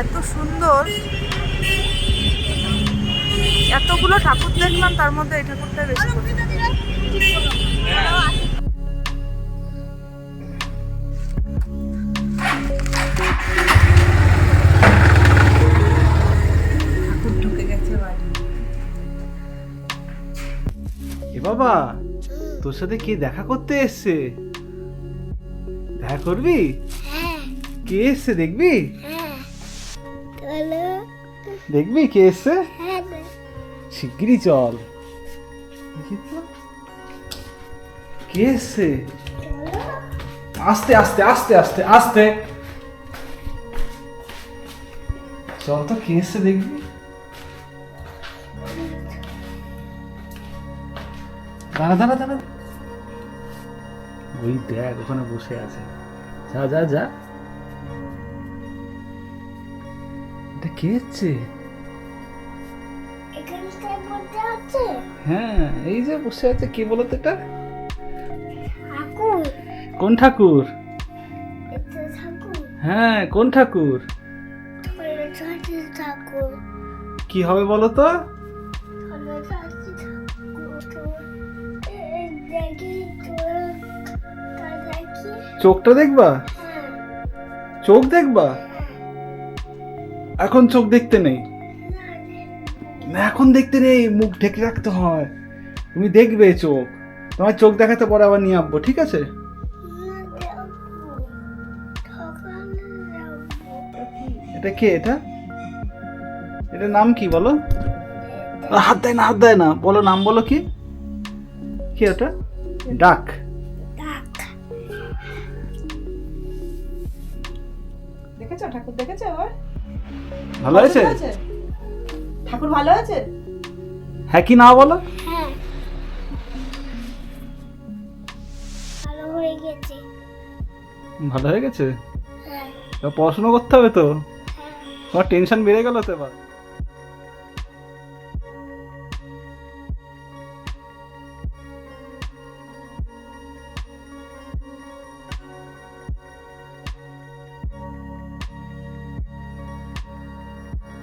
এত সুন্দর। এতগুলো ঠাকুর দেখলাম তার মধ্যে এই ঠাকুরটা বেশি ঠাকুর ঢুকে এ বাবা তোর সাথে কে দেখা করতে এসছে? দেখা করবি? কে এসছে দেখবি? দেখবি কে এসছে? শিগগিরই চল। কে এসছে? আস্তে আস্তে আস্তে আস্তে আস্তে। চল তো কে এসছে দেখবি? দাঁড়া দাঁড়া দাঁড়া। ওই দেখ ওখানে বসে আছে। যা যা যা। এটা কে আছে? হ্যাঁ এই যে বসে আছে কে বলো তো এটা? কোন ঠাকুর? হ্যাঁ কোন ঠাকুর? কি হবে বলো তো? চোখটা দেখবা? হ্যাঁ। চোখ দেখবা? এখন চোখ দেখতে নেই। এখন দেখতে নেই, মুখ ঢেকে রাখতে হয়। তুমি দেখবে চোখ। তোমার চোখ দেখাতে পরে আবার নিয়ে আসব, ঠিক আছে? এটা কে এটা? এটা নাম কি বলো? হাত দেয় না, হাত দেয় না। বলো, নাম বলো কি? কি এটা ডাক। ভালো আছে? ঠাকুর ভালো আছে? হ্যাঁ কি না বলো? হ্যাঁ। ভালো হয়ে গেছে। ভালো হয়ে গেছে? হ্যাঁ। এবার পড়াশোনা করতে হবে তো? হ্যাঁ। তোমার টেনশন বেড়ে গেল তো এবার?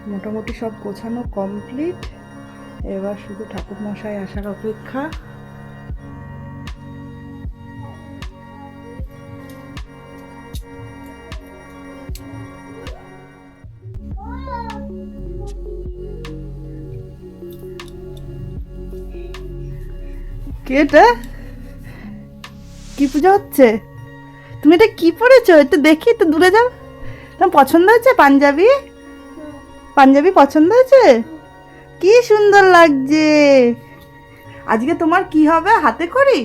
মোটামুটি সব গোছানো কমপ্লিট এবার শুধু ঠাকুর মশাই আসার অপেক্ষা। এটা? কি পূজা হচ্ছে? তুমি এটা কি পরেছো? একটু দেখি, একটু দূরে যাও। তোমার পছন্দ হয়েছে পাঞ্জাবি? পাঞ্জাবি পছন্দ হয়েছে? কি সুন্দর লাগছে। আজকে তোমার কি হবে? হাতে করি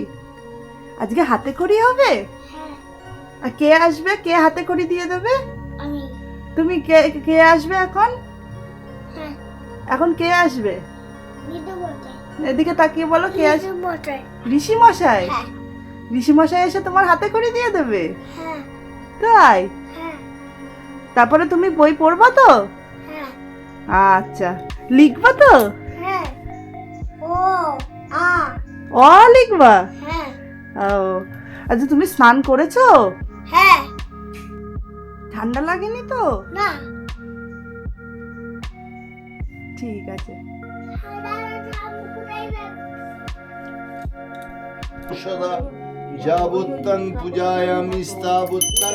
আজকে হাতে করি হবে? হ্যাঁ। আর কে আসবে? কে হাতে করি দিয়ে দেবে? তুমি কে কে আসবে এখন? হ্যাঁ। এখন কে আসবে? এদিকে তাকিয়ে বলো কে আসবে ঋষি মশাই? হ্যাঁ। ঋষি মশাই এসে তোমার হাতে করে দিয়ে দেবে? তাই? তারপরে তুমি বই পড়বা তো? আচ্ছা। লিখবা তো? হ্যাঁ। ও আ। অ লিখবা? হ্যাঁ। ও। আচ্ছা তুমি স্নান করেছ? হ্যাঁ। ঠান্ডা লাগেনি তো? না। ঠিক আছে। সদা যাবত্তাং পূজায়ামি স্থাবত্তাং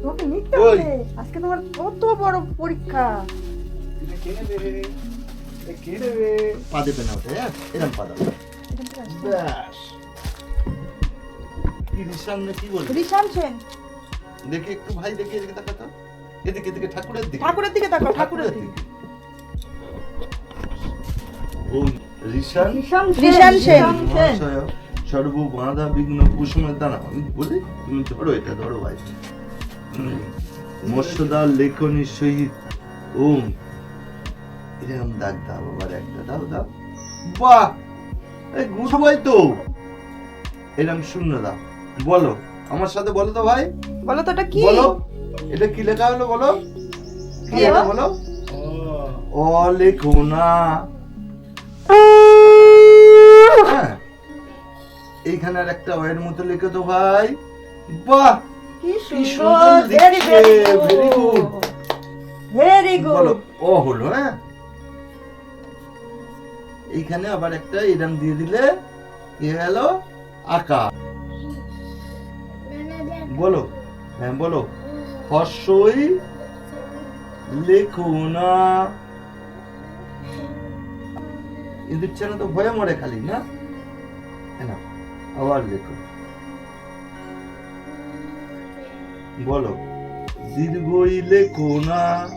তোমাকে নিতে হবে। আজকে তোমার কত বড় পরীক্ষা। পা দেবে না ওটা হ্যাঁ? এরম পা দাও। ব্যাস। কি রিসান না কি বলব? ঋষান সেন। দেখে একটু ভাই দেখে এদিকে তাকাতো এদিকে এদিকে ঠাকুরের দিকে। ঠাকুরের দিকে তাকাও ঠাকুরের দিকে। ওম ঋষান ঋষান সেন। সর্ব বাঁধা বিঘ্ন কুসুমের দানা। আমি বলি তুমি ধরো এটা ধরো ভাই। মৎস্যদার লেখনী সহিত ওম। এরকম দাগ দাও আবার একটা দাও দাও বাহ! এই গুড বয় তো। এরকম শূন্য দাও। বলো আমার সাথে বলো তো ভাই। বলো তো এটা কি? বলো এটা কি লেখা হলো বলো? কি? বলো। ও লেখো না। এইখানে আর একটা ওয়ের মতো লেখো তো ভাই। বাহ! কি সুন্দর ভেরি. গুড ভেরি বলো গুড ও হলো হ্যাঁ? এইখানে আবার একটা এরম দিয়ে দিলে গেল আকা বলো হ্যাঁ বলো। হর্ষই লেখো না। ইঁদুর তো ভয়ে মরে খালি না? হ্যাঁ না। আবার লেখো। বলো দীর্ঘই লেখো না।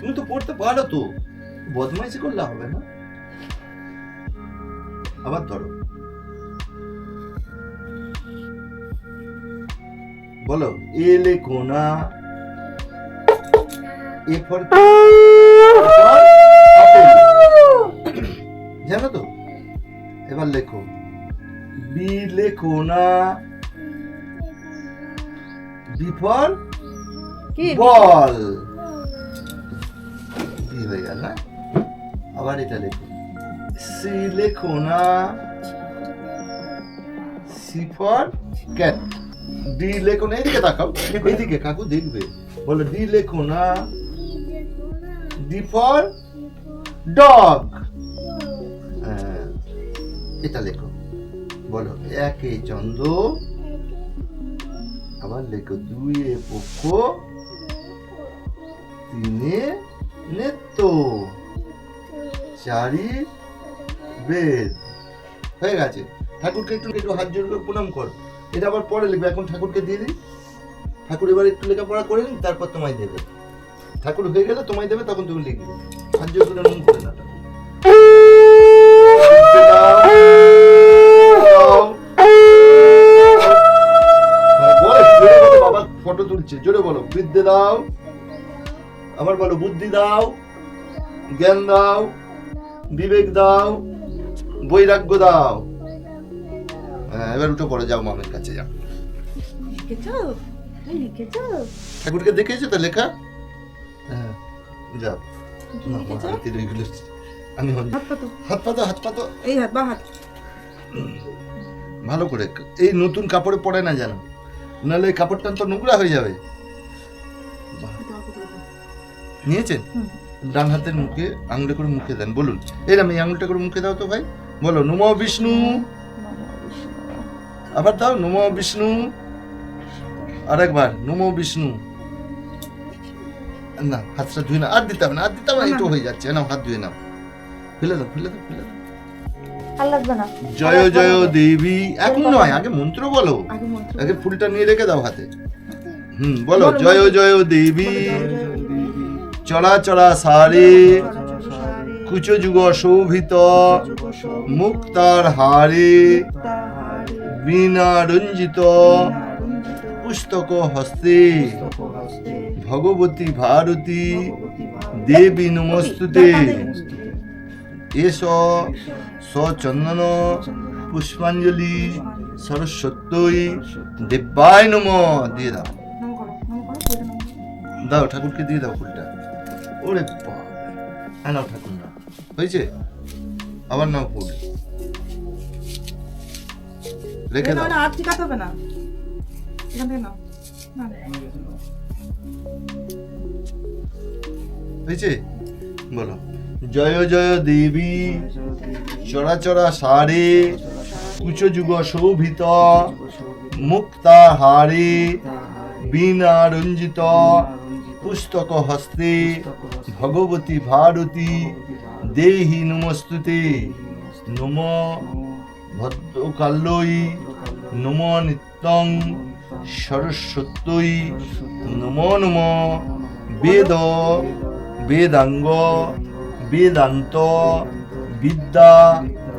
তুমি তো পড়তে পারো তো। বদমাইশি করলে হবে না। আবার ধরো। বলো এ লেখো না। এ ফর জানো তো এবার লেখো। বি লেখো না। বি ফর কি? বল। বি হয়ে গেল না? আবার এটা লেখো। সি লেখো না। C for cat. ডি লেখো না এইদিকে তাকাও। এইদিকে কাকু দেখবে। বলো ডি লেখো না। D for dog. এটা লেখো। বলো, একে চন্দ্র, আবার লেখো, দুইয়ে পক্ষ, তিনে নেত্য চারি বেদ। হয়ে গেছে। ঠাকুরকে একটু একটু হাত জোর করে প্রণাম কর। এটা আবার পরে লিখবে, এখন ঠাকুরকে দিয়ে দিই। ঠাকুর এবার একটু লেখাপড়া করে নিন, তারপর তোমায় দেবে। ঠাকুর হয়ে গেলে তোমায় দেবে, তখন তুমি লিখবে। হাত জোর করে মন করে না তুলছে জোরে বলো বিদ্যে দাও আবার বলো বুদ্ধি দাও জ্ঞান দাও বিবেক দাও বৈরাগ্য দাও। হ্যাঁ এবার উঠে পড়ে যাও মামের কাছে যাও। লিখেছো? ঠাকুরকে দেখেছ তো লেখা? হ্যাঁ যাও। আমি হাত পাতো হাত পাতো এই হাত বা হাত। ভালো করে এই নতুন কাপড়ে পরে না জানো নাহলে এই কাপড়টা তো নোংরা হয়ে যাবে। নিয়েছেন? ডান হাতের মুখে আঙুলে করে মুখে দেন বলুন। এরম এই আঙুলটা করে মুখে দাও তো ভাই। বলো নম বিষ্ণু। আবার দাও নম বিষ্ণু। আরেকবার নম বিষ্ণু। না হাতটা ধুয়ে না আর দিতে হবে না আর দিতে হবে না, একটু হয়ে যাচ্ছে। না হাত ধুয়ে নাও। ফেলে দাও ফেলে দাও ফেলে দাও। আর লাগবে না। জয় জয় দেবী। এখন নয় আগে মন্ত্র বলো। আগে ফুলটা নিয়ে রেখে দাও হাতে। হুম বলো। জয় জয় দেবী। চড়া চড়া সারে। কুচ যুগ শোভিত। মুক্তার হারে। বীণা রঞ্জিত। পুস্তক হস্তে। ভগবতী ভারতী। দেবী নমস্তুতে। নমস্তুতে, এস। সচন্দন পুষ্পাঞ্জলি সরস্বত্যই দেব্যায় নম দিয়ে দাও। দাও ঠাকুরকে দিয়ে দাও ফুলটা। ওরে বাবা নাও ঠাকুর না হয়েছে? আবার নাও ফুল। রেখে দাও না, আর ঠিকাতে হবে না। এখান থেকে নাও। হয়েছে? বলো। জয় জয় দেবী। চড়া সারে। কুচ যুগ শোভিত। মুক্তা হারে। বীণা রঞ্জিত। পুস্তক হস্তে। ভগবতী ভারতী। দেহি নমস্তুতে। নম ভদ্রকাল্যই নম নিত্যং সরস্বত্যই। নম নম। বেদ, বেদাঙ্গ। বেদান্ত বিদ্যা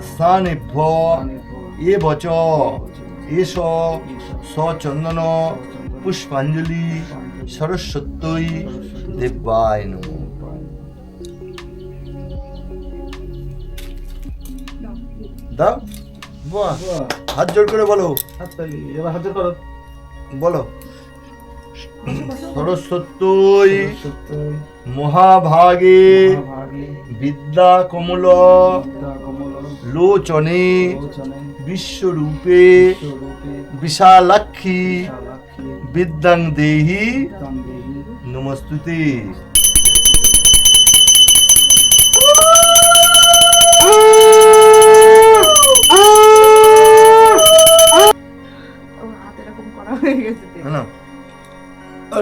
স্থানেভ্য বচ এস সচন্দন পুষ্পাঞ্জলি সরস্বতী দেব্যায় দাও হাত জোর করে বলো। বলো। সরস্বতী মহাভাগে বিদ্যা কমল লোচনে বিশ্বরূপে বিশালাক্ষী বিদ্যাং দেহি। নমস্তুতে।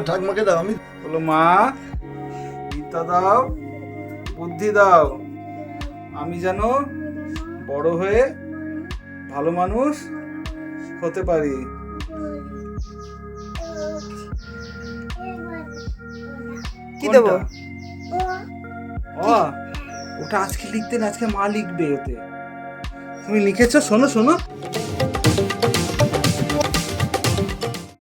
ঠাকমাকে দাও আমি বলো মা। দাও। বুদ্ধি দাও। আমি যেন বড় হয়ে ভালো মানুষ হতে পারি। কি দেবো? ও ওটা আজকে লিখতে না আজকে মা লিখবে ওতে। তুমি লিখেছো শোনো শোনো।